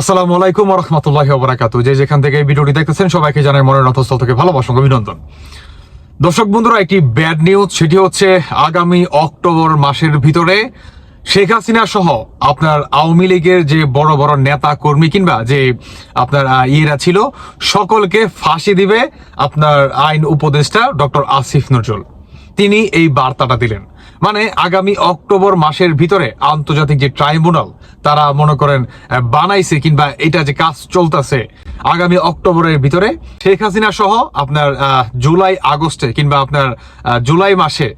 আসসালামু আলাইকুম রহমতুল্লাহ বরাকাতু যে যেখান থেকে ভিডিওটি দেখতেছেন, সবাইকে জানাই মনের অন্তঃস্থল থেকে ভালোবাসা অভিনন্দন। দর্শক বন্ধুরা, একটি ব্যাড নিউজ সেটি হচ্ছে আগামী অক্টোবর মাসের ভিতরে শেখ হাসিনা সহ আপনার আওয়ামী লীগের যে বড় বড় নেতা কর্মী কিংবা যে আপনার ইয়েরা ছিল, সকলকে ফাঁসি দিবে আপনার আইন উপদেষ্টা ডক্টর আসিফ নজরুল। তিনি এই বার্তাটা দিলেন। মানে আগামী অক্টোবর মাসের ভিতরে আন্তর্জাতিক যে ট্রাইব্যুনাল, তারা মনে করেন বানাইছে কিংবা এটা যে কাজ চলতেছে আগামী অক্টোবরের ভিতরে, শেখ হাসিনা সহ আপনার জুলাই আগস্টে কিংবা আপনার জুলাই মাসে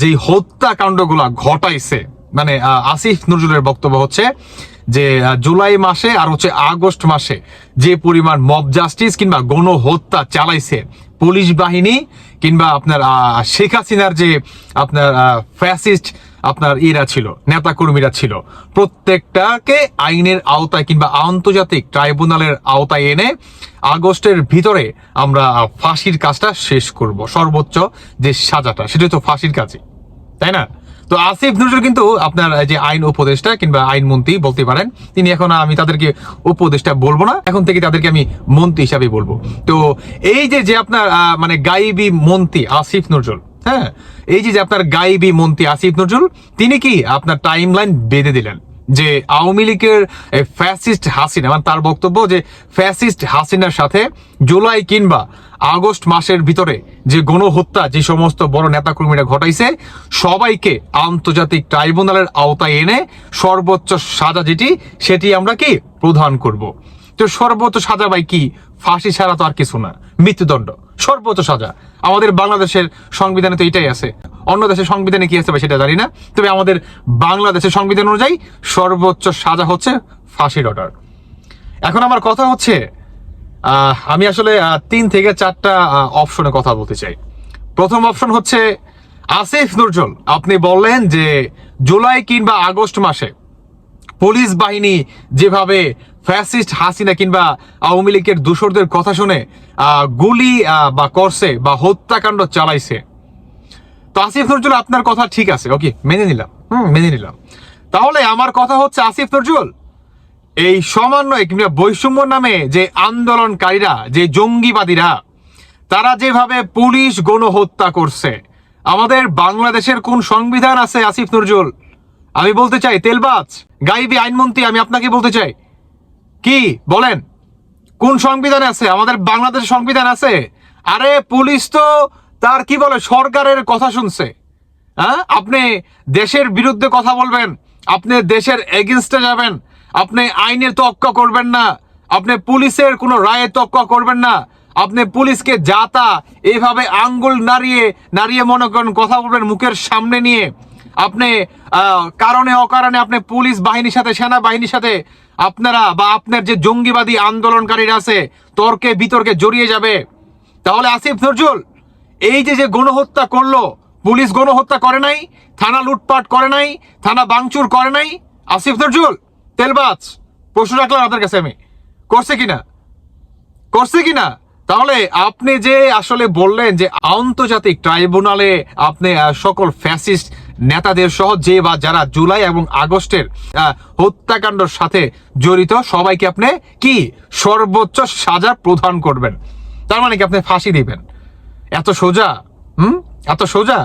যেই হত্যাকাণ্ডগুলা ঘটাইছে মানে আসিফ নজরুলের বক্তব্য হচ্ছে যে জুলাই মাসে আর হচ্ছে আগস্ট মাসে যে পরিমাণ মব জাস্টিস কিংবা গণহত্যা চালাইছে পুলিশ বাহিনী কিংবা আপনার শেখ হাসিনার যে আপনার ফ্যাসিস্ট আপনার এরা ছিল নেতা কর্মীরা ছিল, প্রত্যেকটাকে আইনের আওতায় কিংবা আন্তর্জাতিক ট্রাইব্যুনালের আওতায় এনে আগস্টের ভিতরে আমরা ফাঁসির কাজটা শেষ করব, সর্বোচ্চ যে সাজাটা সেটা তো ফাঁসির কাজই, তাই না? তো আসিফ নজরুল কিন্তু আপনার যে আইন উপদেষ্টা কিংবা আইন মন্ত্রী বলতে পারেন, তিনি এখন আমি তাদেরকে উপদেষ্টা বলব না, এখন থেকে তাদেরকে আমি মন্ত্রী হিসাবে বলব। তো এই যে যে আপনার মানে গাইবি মন্ত্রী আসিফ নজরুল হ্যাঁ এই যে আপনার গাইবি মন্ত্রী আসিফ নজরুল, তিনি কি আপনার টাইম লাইন বেঁধে দিলেন? যে আওয়ামী লীগের ফ্যাসিস্ট হাসিনা মানে তার বক্তব্য যে ফ্যাসিস্ট হাসিনার সাথে জুলাই কিংবা আগস্ট মাসের ভিতরে যে গণহত্যা, যে সমস্ত বড় নেতাকর্মীরা ঘটাইছে, সবাইকে আন্তর্জাতিক ট্রাইব্যুনালের আওতায় এনে সর্বোচ্চ সাজা যেটি, সেটি আমরা কি প্রদান করব? তো সর্বোচ্চ সাজা ভাই কি? ফাঁসি ছাড়া তো আর কিছু না। মৃত্যুদণ্ড। সর্বোচ্চ সাজা। আমাদের বাংলাদেশের সংবিধানে তো এটাই আছে। অন্য দেশের সংবিধানে কি আছে সেটা জানি না। তবে আমাদের বাংলাদেশের সংবিধান অনুযায়ী সর্বোচ্চ সাজা হচ্ছে ফাঁসির অর্ডার। এখন আমার কথা হচ্ছে আমি আসলে তিন থেকে চারটা অপশনে কথা বলতে চাই। প্রথম অপশন হচ্ছে আসিফ নজরুল। আপনি বললেন যে জুলাই কিংবা আগস্ট মাসে পুলিশ বাহিনী যেভাবে ফ্যাসিস্ট হাসিনা কিংবা আওয়ামী লীগের দূষরদের কথা শুনে গুলি বা করছে বা হত্যাকাণ্ড চালাইছে তো আসিফ নজরুল, আপনার কথা ঠিক আছে, ওকে, মেনে নিলাম, হুম, মেনে নিলাম। তাহলে আমার কথা হচ্ছে আসিফ নজরুল, এই সমন্বয় কিংবা বৈষম্য নামে যে আন্দোলনকারীরা, যে জঙ্গিবাদীরা, তারা যেভাবে পুলিশ গণহত্যা করছে, আমাদের বাংলাদেশের কোন সংবিধান আছে আসিফ নজরুল? আমি বলতে চাই, তেলবাজ, গাইবি আইনমন্ত্রী, আমি আপনাকে বলতে চাই, কি, বলেন, কোন সংবিধানে আছে? আমাদের বাংলাদেশ সংবিধান আছে? আরে, পুলিশ তো তার কি বলে, সরকারের কথা শুনছে। হ্যাঁ? আপনি দেশের বিরুদ্ধে কথা বলবেন, আপনি দেশের এগেনস্টে যাবেন, আপনি আইনের তক্কা করবেন না, আপনি পুলিশের কোনো রায়ে তক্কা করবেন না, আপনি পুলিশকে যাতা, এইভাবে আঙ্গুল নাড়িয়ে নাড়িয়ে মনে করেন কথা বলবেন মুখের সামনে নিয়ে, আপনি কারণে অকারণে আপনি পুলিশ বাহিনীর সাথে সেনা বাহিনীর সাথে, আপনারা বা আপনার যে জঙ্গিবাদী আন্দোলনকারীরা আছে, তর্কে বিতর্কে জড়িয়ে যাবে। তাহলে আসিফ নজরুল এই যে যে গণহত্যা করল, পুলিশ গণহত্যা করে নাই, থানা লুটপাট করে নাই, থানা বাংচুর করে নাই, আসিফ নজরুল, তেলবাজ, প্রশ্ন রাখলাম আপনার কাছে আমি। করছে কিনা? করছে কিনা? তাহলে আপনি যে আসলে বললেন যে আন্তর্জাতিক ট্রাইব্যুনালে আপনি সকল ফ্যাসিস্ট নেতাদের সহ যে বা যারা জুলাই এবং আগস্টের হত্যাকাণ্ডের সাথে জড়িত, সবাইকে আপনি কি সর্বোচ্চ সাজা প্রদান করবেন? তার মানে কি আপনি ফাঁসি দিবেন? এত সোজা? হুম? এত সোজা?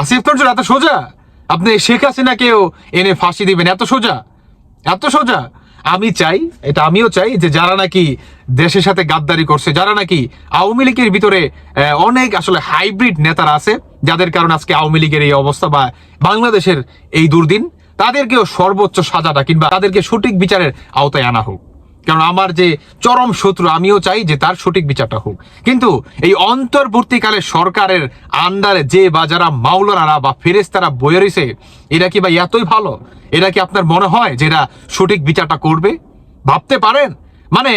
আসিফ নজরুল এত সোজা? আপনি শেখ হাসিনাকেও এনে ফাঁসি দিবেন, এত সোজা? এত সোজা? আমি চাই, এটা আমিও চাই যে যারা নাকি দেশের সাথে গাদ্দারি করছে, যারা নাকি আওয়ামী লীগের ভিতরে অনেক আসলে হাইব্রিড নেতারা আছে, যাদের কারণে আজকে আওয়ামী লীগের এই অবস্থা বা বাংলাদেশের এই দুর্দিন, তাদেরকেও সর্বোচ্চ সাজাটা কিংবা তাদেরকে সঠিক বিচারের আওতায় আনা হোক। কারণ আমার যে চরম শত্রু, আমিও চাই যে তার সঠিক বিচারটা হোক। কিন্তু এই অন্তর্বর্তীকালে সরকারের আন্ডারে যে বা যারা মাওলানারা বা ফেরেস্তারা বয়ে রয়েছে, এরা কি বা এতই ভালো? এরা কি আপনার মনে হয় যে এরা সঠিক বিচারটা করবে? ভাবতে পারেন? মানে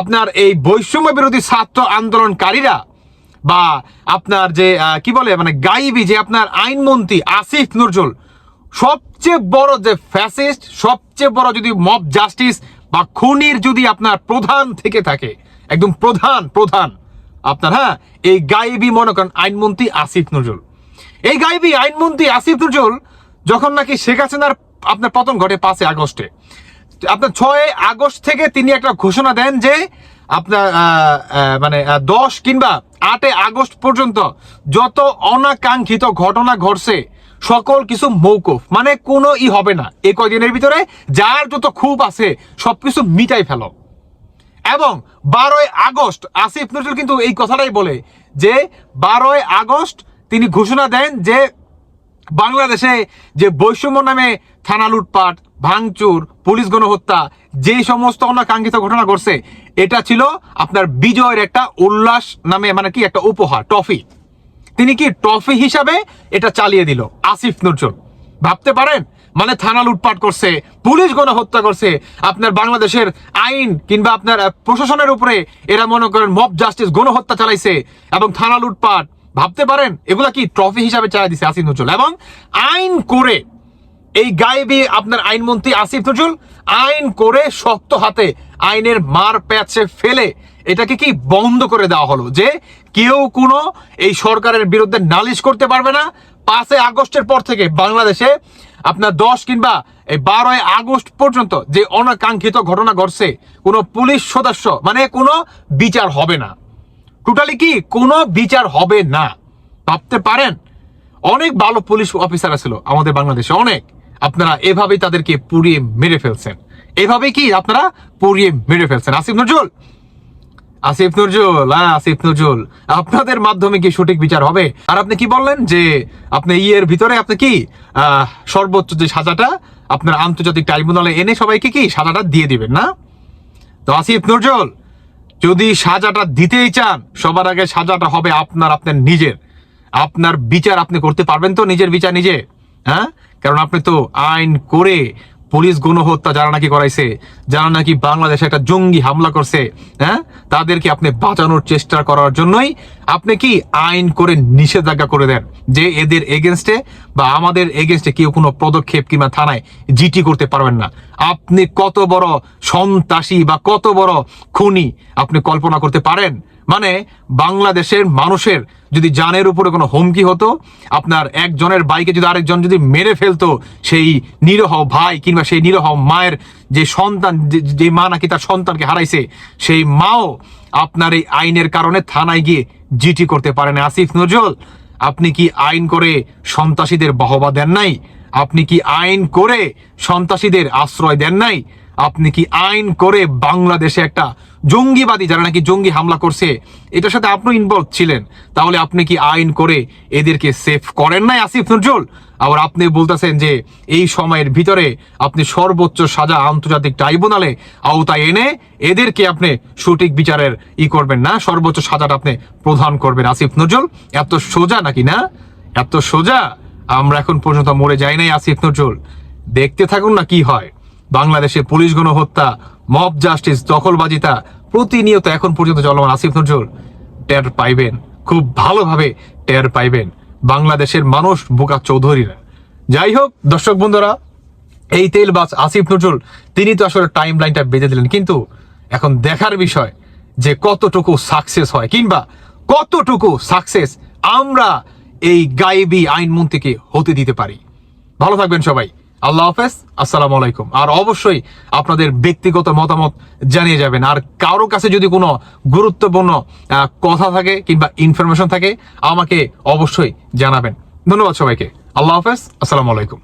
আপনার এই বৈষম্য বিরোধী ছাত্র আন্দোলনকারীরা বা আপনার যে কি বলে মানে গাইবি যে আপনার আইনমন্ত্রী আসিফ নজরুল, সবচেয়ে বড় যে ফ্যাসিস্ট, সবচেয়ে বড় যদি মব জাস্টিস বা খুনির যদি আপনার প্রধান থেকে থাকে, একদম প্রধান প্রধান, আপনার হ্যাঁ এই গাইবি মনে করেন আইনমন্ত্রী আসিফ নজরুল। এই গাইবি আইনমন্ত্রী আসিফ নজরুল যখন নাকি শেখ হাসিনার আপনার পতন ঘটে পাঁচই আগস্টে, আপনার ছয় আগস্ট থেকে তিনি একটা ঘোষণা দেন যে আপনার মানে দশ কিংবা আটে আগস্ট পর্যন্ত যত অনাকাঙ্ক্ষিত ঘটনা ঘটছে সকল কিছু মৌকুফ। মানে কোনো ই হবে না। এই কয়দিনের ভিতরে যার যত খুব আছে সব কিছু মিটাই ফেলো। এবং বারোই আগস্ট, আসিফ নজরুল কিন্তু এই কথাটাই বলে যে, বারোই আগস্ট তিনি ঘোষণা দেন যে, বাংলাদেশে যে বৈষম্য নামে থানা লুটপাট, ভাঙচুর, পুলিশ গণহত্যা, যে সমস্ত অনাকাঙ্ক্ষিত ঘটনা ঘটছে, এটা ছিল আপনার বিজয়ের একটা উল্লাস নামে মানে কি, একটা উপহার, ট্রফি। তিনি কি ট্রফি হিসাবে এটা চালিয়ে দিল? আসিফ নজরুল। ভাবতে পারেন? মানে থানা লুটপাট করছে, পুলিশ গণহত্যা করছে, আপনার বাংলাদেশের আইন কিংবা আপনার প্রশাসনের উপরে এরা মনে করেন মব জাস্টিস গণহত্যা চালাইছে এবং থানা লুটপাট। ভাবতে পারেন? এগুলা কি ট্রফি হিসাবে চালাই দিছে আসিফ নজরুল? এবং আইন করে এই গায়েবী আপনার আইনমন্ত্রী আসিফ নজরুল, আইন করে শক্ত হাতে আইনের মার প্যাচে ফেলে এটাকে কি বন্ধ করে দেওয়া হলো? যে কেউ কোনো এই সরকারের বিরুদ্ধে নালিশ করতে পারবে না। পাঁচই আগস্টের পর থেকে বাংলাদেশে আপনার দশ কিংবা এই বারোই আগস্ট পর্যন্ত যে অনাকাঙ্ক্ষিত ঘটনা ঘটছে, কোনো পুলিশ সদস্য মানে কোনো বিচার হবে না। টোটালি কি কোনো বিচার হবে না। ভাবতে পারেন? অনেক ভালো পুলিশ অফিসার ছিল আমাদের বাংলাদেশে, অনেক। আপনারা এভাবেই তাদেরকে পুড়িয়ে মেরে ফেলছেন। এভাবেই কি আপনারা পুড়িয়ে মেরে ফেলছেন? আসিফ নজরুল আসিফ নজরুল হ্যাঁ আসিফ নজরুল। আপনাদের মাধ্যমে কি সঠিক বিচার হবে? আর আপনি কি বললেন যে আপনি ইয়ের ভিতরে আপনি কি সর্বোচ্চ যে সাজাটা, আপনার আন্তর্জাতিক ট্রাইব্যুনালে এনে সবাইকে কি সাজাটা দিয়ে দিবেন, না? তো আসিফ নজরুল, যদি সাজাটা দিতেই চান, সবার আগে সাজাটা হবে আপনার আপনার নিজের। আপনার বিচার আপনি করতে পারবেন তো নিজের বিচার নিজে হ্যাঁ? কারণ আপনি তো আইন করে পুলিশ গণহত্যা যারা নাকি করাইছে, যারা নাকি বাংলাদেশে একটা জঙ্গি হামলা করছে হ্যাঁ? তাদেরকে আপনি বাঁচানোর চেষ্টা করার জন্যই আপনি কি আইন করে নিষেধাজ্ঞা করে দেন যে এদের এগেনস্টে বা আমাদের এগেনস্টে কেউ কোনো পদক্ষেপ কিংবা থানায় জিটি করতে পারবেন না? আপনি কত বড় সন্ত্রাসী বা কত বড় খুনি আপনি কল্পনা করতে পারেন? মানে বাংলাদেশের মানুষের যদি জানের উপরে কোনো হুমকি হতো, আপনার একজনের বাইকে যদি আরেকজন যদি মেরে ফেলতো, সেই নিরহ ভাই কিংবা সেই নিরহ মায়ের যে সন্তান যে- মা নাকি তার সন্তানকে হারাইছে, সেই মাও আপনার এই আইনের কারণে থানায় গিয়ে জিটি করতে পারে না। আসিফ নজরুল, আপনি কি আইন করে সন্ত্রাসীদের বাহবা দেন নাই? আপনি কি আইন করে সন্ত্রাসীদের আশ্রয় দেন নাই? আপনি কি আইন করে বাংলাদেশে একটা জঙ্গিবাদী যারা নাকি জঙ্গি হামলা করছে, এটার সাথে আপনি ইনভলভ ছিলেন, তাহলে আপনি কি আইন করে এদেরকে সেফ করেন নাই আসিফ নজরুল? আবার আপনি বলতেছেন যে এই সময়ের ভিতরে আপনি সর্বোচ্চ সাজা আন্তর্জাতিক ট্রাইব্যুনালে আওতায় এনে এদেরকে আপনি সঠিক বিচারের ই করবেন না, সর্বোচ্চ সাজাটা আপনি প্রদান করবেন আসিফ নজরুল। এত সোজা নাকি না? এত সোজা? আমরা এখন পর্যন্ত মরে যাই নাই, আসিফ নজরুল। দেখতে থাকুন না কি হয়। বাংলাদেশে পুলিশ গণহত্যা মব জাস্টিস দখলবাজিতা প্রতিনিয়ত এখন পর্যন্ত চলমান, আসিফ নজরুল। টের পাইবেন, খুব ভালোভাবে টের পাইবেন বাংলাদেশের মানুষ বোকা চৌধুরীরা। যাই হোক, দর্শক বন্ধুরা, এই তেল বাস আসিফ নজরুল, তিনি তো আসলে টাইম লাইনটা বেঁধে দিলেন, কিন্তু এখন দেখার বিষয় যে কতটুকু সাকসেস হয় কিংবা কতটুকু সাকসেস আমরা এই গায়েবী আইনমন্ত্রীকে হতে দিতে পারি। ভালো থাকবেন সবাই। আল্লাহ হাফেজ, আসসালামু আলাইকুম। আর অবশ্যই আপনাদের ব্যক্তিগত মতামত জানিয়ে যাবেন। আর কারও কাছে যদি কোনো গুরুত্বপূর্ণ কথা থাকে কিংবা ইনফরমেশন থাকে, আমাকে অবশ্যই জানাবেন। ধন্যবাদ সবাইকে। আল্লাহ হাফেজ, আসসালামু আলাইকুম।